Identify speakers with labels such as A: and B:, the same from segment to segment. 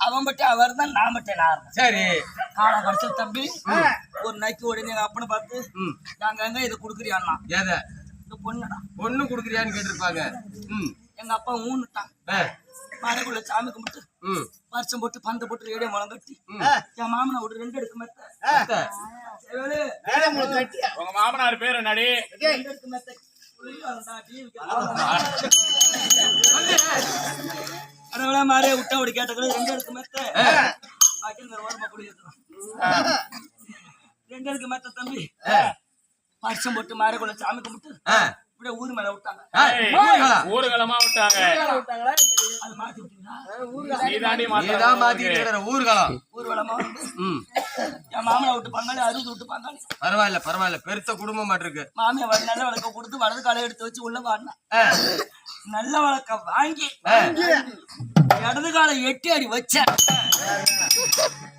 A: அவன் மட்டும் அவர் தான் நான் மட்டும் நான்
B: சரி.
A: காலை கடிச்ச தம்பி ஒரு நக்கி உடனே எங்க அப்பனை பார்த்து நாங்க எங்க இதை குடுக்குறியான்னா
B: எதை?
A: இந்த பொண்ணுடா.
B: ஒண்ணு குடுக்குறியான்னு கேட்டிருப்பாங்க. ம்.
A: எங்க அப்பா ஊன்னுட்டான்
B: ஆ,
A: மலைக்குள்ள சாமி கும்பிட்டு
B: ம்.
A: வருஷம் போட்டு பந்த போட்டு ரேடியோ மலம் கட்டி. என் மாமனை ஒரு ரெண்டு எடுக்க மெத்த.
C: உங்க மாமனார் பேர் என்னடி?
A: ரெண்டு எடுக்க மெத்த. மாறிய விட்டா அப்படி கேட்டக்குள்ள ரெண்டு எடுக்க மெத்த. ஓரமா குடி ரெண்டு எடுக்க மெத்த தம்பி. வருஷம் போட்டு மாறிக்குள்ள சாமி கும்பிட்டு இப்படியே ஊர் மேல விட்டாங்க?
C: ஊருகளமா விட்டாங்க.
A: அது மாத்தி விட்டீங்களா?
C: நீதாண்டி
B: நீதான்
C: மாத்த
B: மாத்திட்டு இருக்கிற ஊர்காலம்
A: ஊர்வலமா என் மாமனை விட்டு பங்காளி அறுபது விட்டு பங்காளி.
B: பரவாயில்ல பரவாயில்ல. பெருத்த குடும்பம் இருக்கு.
A: மாமியை நல்ல வழக்கம் கொடுத்து வலது காலை எடுத்து வச்சு உள்ள வாடினான்
B: ஆ,
A: நல்ல வழக்கம் வாங்கி. இடது காலை எட்டி அடி வச்ச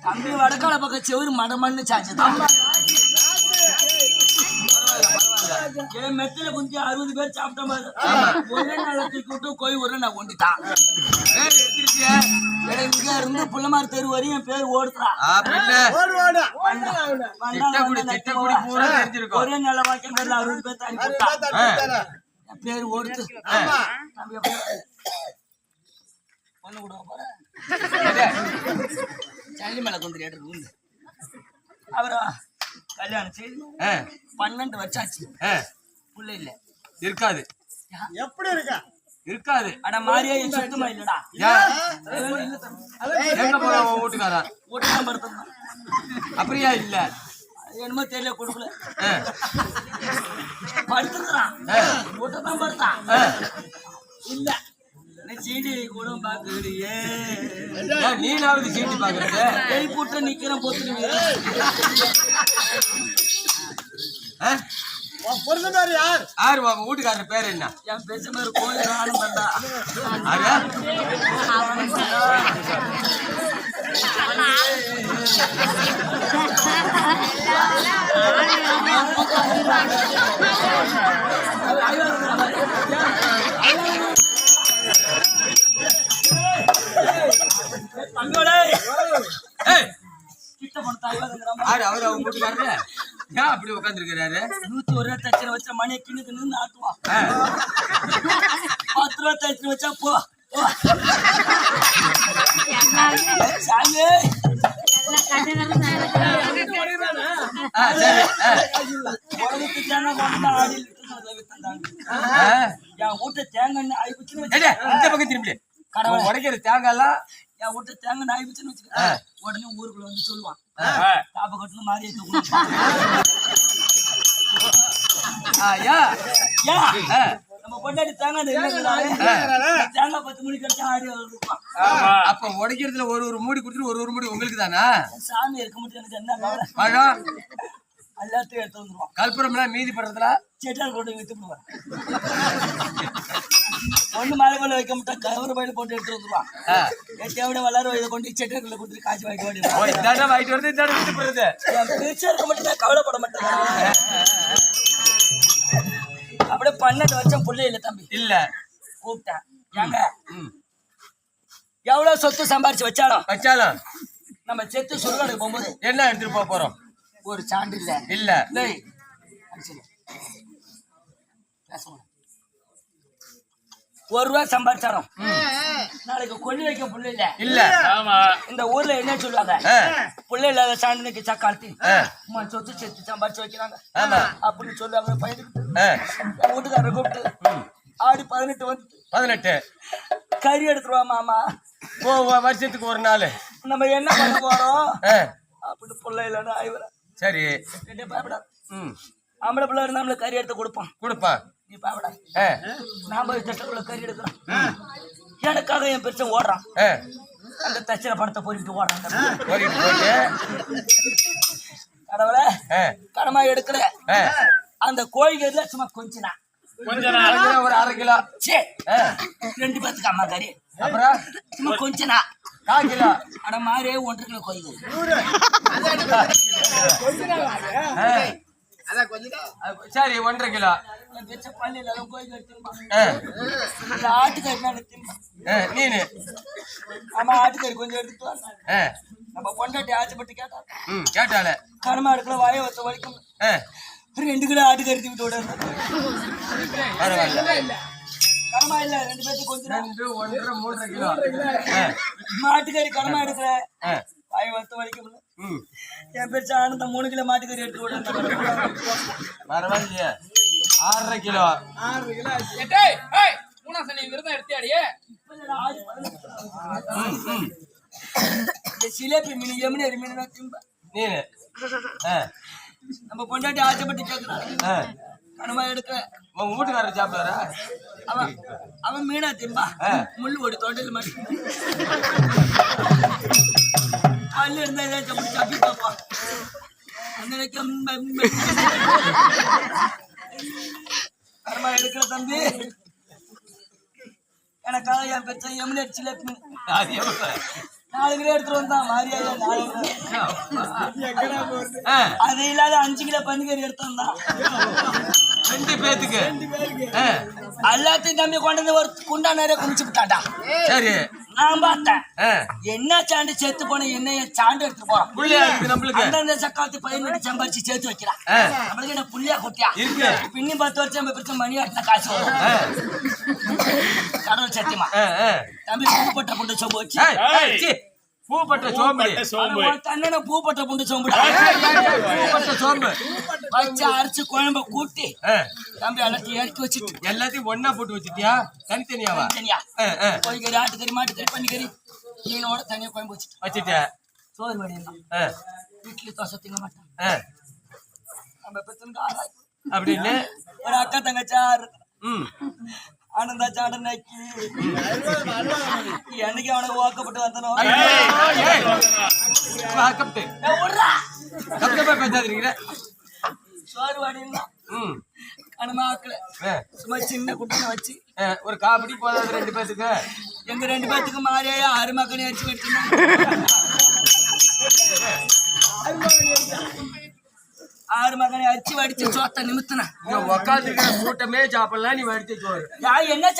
A: தம்பி வடக்கால பக்கம் செவரு மடமண்ணு என் மெத்தில குந்தி அறுபது பேர் சாப்பிட்ட மாதிரி. ஒரே நாளை தூக்கி விட்டு கோய் ஒரு நான் கொண்டுட்டான்? இங்க இருந்து புள்ளமாரி தெரு வரையும் என் பேர் ஓடுறான் ஒரே நல்ல வாக்கியம் பேர்ல அறுபது பேர் என் பேர் ஓடுது. ஒண்ணு கூட போற சல்லி மேல குந்திரி எடுத்து அவரா கல்யாணம் செய்து பன்னெண்டு வச்சாச்சு
B: ஆ,
A: புள்ள இல்ல.
B: இருக்காது.
D: எப்படி இருக்கா?
B: இருக்காது.
A: அட மாரியா என் சுத்தமா இல்லடா.
B: எங்க உன் வீட்டுக்காரன்
A: ஒட்டுதான் படுத்தான்
B: அப்படியா இல்ல?
A: என்னமோ தெரியல கொடுக்கல. படுத்துக்கிறான்
B: ஆ.
A: ஒட்டுதான் படுத்தான். பாக்குறியே
B: சீட்டு பாக்குறது
A: கை போட்டு நிக்கிறேன் போத்துருவீங்க
B: ஆ?
D: உன் புருஷன் பேர் யார்?
B: யாரு உங்க வீட்டுக்காரர் பேர் என்ன?
A: என் பேச மாதிரி கோயில் ஆனந்தண்டா
B: ஆரு? யாரு அவரு அவங்க வீட்டுக்காரரு ஏன் அப்படி உட்காந்துருக்கிறாரு
A: நூத்தி ஒரு ரூபா தச்சுன வச்ச கிண்ணு ஆட்டுவான். பத்து ரூபா தச்சுன வச்சா போ. சாமி. உலகத்து தேங்காய் ஆடி எண்ணெய் என் வீட்டு தேங்காய் எண்ணெய் ஆயிடுச்சுன்னு வச்சுக்க உடனே ஊருக்குள்ள வந்து சொல்லுவான்.
C: ஆ.
A: காப்ப கட்டணும்
B: ஆ.
A: நம்ம பொண்டாட்டி தேங்காய். தேங்காய் பத்து மணிக்கு அடிச்சா ஆடி இருப்பான்.
B: அப்ப உடைக்கிறதுல ஒரு ஒரு மூடி கொடுத்துட்டு ஒரு ஒரு மூடி உங்களுக்கு தானா?
A: சாமி இருக்க எனக்கு என்ன?
B: பழம்
A: எல்லாத்தையும் எடுத்து வந்துருவான்.
B: கல்புரம்லாம் மீதி படுறதுல
A: செட்டால் கொண்டு வித்து விடுவான். ஒண்ணு மழை கொள்ள வைக்க மாட்டான் கவர பயில போட்டு எடுத்து வந்துருவான்.
B: ஆ.
A: தேவையான வளர இதை கொண்டு செட்டாக்குள்ள கொடுத்து காய்ச்சி வாங்கி
B: ஓ, இதாண்டா வாங்கிட்டு வருது இதாண்டா விட்டு போறது.
A: என் பேச்சா இருக்க மட்டும் நான் கவலைப்பட மாட்டேன். அப்படியே பன்னெண்டு வருஷம் புள்ள இல்ல தம்பி.
B: இல்ல.
A: கூப்பிட்டேன். ஏங்க?
B: ம்.
A: எவ்வளவு சொத்து சம்பாரிச்சு வச்சாலும்
B: வச்சாலும்?
A: நம்ம செத்து சுடுகாடுக்கு போகும்போது
B: என்ன எடுத்துட்டு போக போறோம்?
A: ஒரு சான்று இல்ல.
B: இல்ல.
A: ஒரு ரூபா சம்பாதிச்சாரோம் நாளைக்கு கொல்லி வைக்க புள்ள இல்ல.
B: இல்ல.
C: ஆமா.
A: இந்த ஊர்ல என்ன சொல்லுவாங்க? புள்ள இல்லாத சாண்டினுக்கு சக்காலத்தி
B: ஆ.
A: அம்மா சொத்து செத்து சம்பாதிச்சு வைக்கிறாங்க.
B: ஆமா.
A: அப்படின்னு சொல்லுவாங்க பையனுக்கு வீட்டுக்காரரை கூப்பிட்டு ஆடி பதினெட்டு வந்து
B: பதினெட்டு.
A: கறி எடுத்துருவா மாமா.
B: வருஷத்துக்கு ஒரு நாள்.
A: நம்ம என்ன பண்ண போறோம்? அப்படின்னு புள்ள இல்லைன்னா ஆய்வர
B: சரி.
A: ஆம்பளை பிள்ளை இருந்தா நம்மளுக்கு கறி எடுத்து கொடுப்பான்
B: கொடுப்பா.
A: நீ
B: ஆ,
A: நாம திட்டக்குள்ள கறி எடுக்கிறோம் எனக்காக என் பெருசன் ஓடுறான். அந்த தச்சனை படத்தை பொறிக்கிட்டு ஓடுறான். கடவுளை கடமா எடுக்கிற. அந்த கோழிகள்ல சும்மா கொஞ்சனா.
C: கொஞ்ச நாள்
B: அரை கிலோ, ஒரு அரை கிலோ.
A: சே ரெண்டு பேத்துக்கு அம்மா கறி.
B: அப்புறம்?
A: சும்மா கொஞ்சனா.
B: கால் கிலோ
A: அட மாறே ஒன்றரை கிலோ.
B: அது சரி ஒன்றரை கிலோ.
A: நான் ஆமா ஆட்டுக்கறி கொஞ்சம் எடுத்துட்டு நம்ம பொண்டாட்டி ஆச்சப்பட்டு கேட்டா.
B: கேட்டால
A: கருமா எடுக்கல வாய வத்த வலிக்கும்.
B: ஆ,
A: ரெண்டு கிலோ ஆட்டுக்கறி திவிட்டு விட
B: பரவாயில்ல.
A: கருமா இல்ல ரெண்டு பேர்த்துக்கு கொஞ்சம்
B: ரெண்டு ஒன்றரை மூன்றரை கிலோ.
A: மாட்டுக்கறி கருமா எடுக்கல
B: ஆ,
A: வாய வத்த வலிக்கும்
B: ம்.
A: என் பெருசா ஆனந்த மூணு கிலோ மாட்டுக்கறி எடுத்து விட
B: பரவாயில்லையே. ஆறரை கிலோ.
E: ஏய், ஏய், மூணாம் சனி விரதம் எடுத்தியாடியே?
B: ம், ம்,
A: இந்த சிலேபி மீன் எம்னி மீன் நான் திம்பேன்
B: நீனு. ஆ,
A: நம்ம பொண்டாட்டி ஆச்சப்பட்டு கேட்கறான்
B: ஆ.
A: கருமா எடுக்க
B: உங்க வீட்டுக்காரர் சாப்பிடுவாரா
A: அவன் அவன் மீனா திம்பா. முள்ளு ஓடி தொண்டையில் மாட்டி பல்லு இருந்தா ஏதாச்சும் அப்படி சப்பி பார்ப்பான் கருமா எடுக்கிற தம்பி. எனக்காக என் பெற்ற எம்னி
B: அது எவ்வளவு?
A: நாலு கிலோ எடுத்துட்டு வந்தான். மாரியாத நாலு கிலோ. அது இல்லாத அஞ்சு கிலோ பன்னிக்கறி எடுத்து வந்தான்
B: ரெண்டு பேத்துக்கு
A: எல்லாத்தையும் தம்பி கொண்டு வந்து ஒரு குண்டா நிறைய குமிச்சு விட்டாடா
B: சரி.
A: நான் பார்த்தேன்.
B: ஆ,
A: என்ன சாண்டு செத்து போன என்னைய சாண்டு எடுத்து போறான். அந்தந்த சக்காத்து பதினெட்டு சம்பாரிச்சு சேர்த்து வைக்கிறான் நம்மளுக்கு என்ன புள்ளியா குட்டியா. பின்னி பத்து வருஷம் பிடிச்ச மணி ஆட்டின காசு கடவுள் சத்தியமா. தம்பி பூப்பட்ட புண்டு சோம்பு வச்சு.
B: பூப்பட்ட சோம்பு.
C: சோம்பு.
A: தன்னன பூப்பட்ட புண்டு சோம்பு.
B: பூப்பட்ட சோம்பு.
A: வச்சு அரைச்சு குழம்ப கூட்டி தம்பி எல்லாத்தையும் இறக்கி வச்சுட்டு.
B: எல்லாத்தையும் ஒண்ணா போட்டு வச்சிட்டியா? தனித்தனியாவா?
A: தனியா
B: ஆ, ஆ,
A: கோழிக்கறி ஆட்டுக்கறி மாட்டுக்கறி பன்னிக்கறி மீனோட தனியா குழம்பு வச்சுட்டு.
B: வச்சிட்ட.
A: சோறு
B: ஆ,
A: வீட்டுல தோசை திங்க மாட்டான்.
B: ஆ.
A: நம்ம பெத்தனுக்கு ஆறாது
B: அப்படின்னு?
A: ஒரு அக்கா தங்கச்சி
B: ம்.
A: ஆனந்தா சாண்டன் நக்கி என்னைக்கு அவனுக்கு வாக்கப்பட்டு வந்தனோ?
B: ஏய், ஏய், வா, கப்டு.
A: ஏய், விட்றா.
B: கப் கப்பா பேசாதீங்க.
A: சோறு கனமாக்கல
B: ஆ,
A: சும்மா சின்ன குட்டனை வச்சு.
B: ஒரு காபடி போதாது ரெண்டு பேத்துக்கு.
A: எங்க ரெண்டு பேத்துக்கு மாறியா ஆறு மக்கள் அடிச்சு வச்சிருந்தாங்க ஆறு மகனை அடிச்சு வடிச்சு சோத்த நிமித்தின.
B: இங்க உக்காந்துக்கிற கூட்டமே சாப்பிடலாம் நீ வடிச்சு சோறு.
A: என்ன